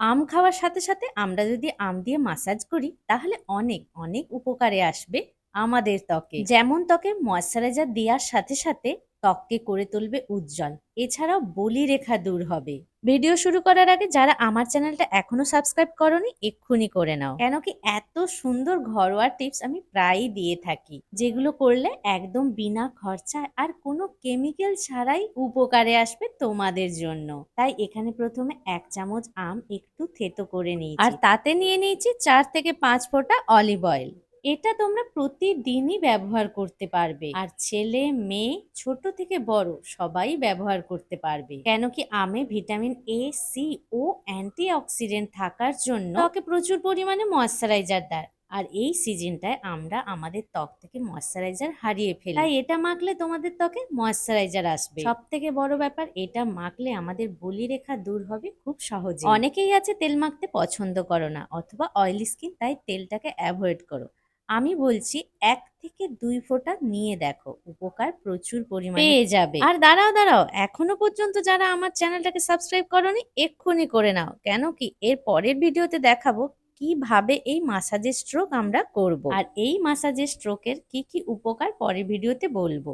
আম খাওয়ার সাথে সাথে আমরা যদি আম দিয়ে মাসাজ করি তাহলে অনেক অনেক উপকারে আসবে আমাদের ত্বকে। যেমন ত্বকে ময়শ্চারাইজার দেওয়ার সাথে সাথে ত্বককে করে তুলবে উজ্জ্বল। এছাড়াও বলি রেখা দূর হবে। ভিডিও শুরু করার আগে যারা আমার চ্যানেলটা এখনও সাবস্ক্রাইব করনি, এক্ষুনি করে নাও। কেন কি এত সুন্দর ঘরোয়া টিপস আমি প্রায়ই দিয়ে থাকি, যেগুলো করলে একদম বিনা খরচায় আর কোনো কেমিক্যাল ছাড়াই উপকারে আসবে তোমাদের জন্য। তাই এখানে প্রথমে এক চামচ আম একটু থেতো করে নিয়েছি। আর তাতে নিয়ে নিয়েছি চার থেকে পাঁচ ফোঁটা অলিভ অয়েল। এটা তোমরা প্রতিদিনই ব্যবহার করতে পারবে। আর ছেলে, মেয়ে, ছোট থেকে বড় সবাই ব্যবহার করতে পারবে। কেন কি আমে ভিটামিন এ সি ও অ্যান্টি অক্সিডেন্ট থাকার জন্য ত্বকে প্রচুর পরিমাণে ময়শ্চারাইজার দেয়। আর এই সিজনটায় আমরা আমাদের ত্বক থেকে ময়শ্চারাইজার হারিয়ে ফেলি। তাই এটা মাখলে তোমাদের ত্বকে ময়শ্চারাইজার আসবে। সব থেকে বড় ব্যাপার, এটা মাখলে আমাদের বলি রেখা দূর হবে খুব সহজে। অনেকেই আছে তেল মাখতে পছন্দ করো না অথবা অয়েলি স্কিন তাই তেলটাকে অ্যাভয়েড করো। আমি বলছি এক থেকে দুই ফোঁটা নিয়ে দেখো উপকার প্রচুর পরিমাণে। পেয়ে যাবে। আর দাঁড়াও দাঁড়াও এখনও পর্যন্ত যারা আমার চ্যানেলটাকে সাবস্ক্রাইব করনি এক্ষুনি করে নাও কেন কি এর পরের ভিডিওতে দেখাবো কীভাবে এই মাসাজের স্ট্রোক আমরা করব। আর এই মাসাজের স্ট্রোকের কি কি উপকার পরের ভিডিওতে বলব।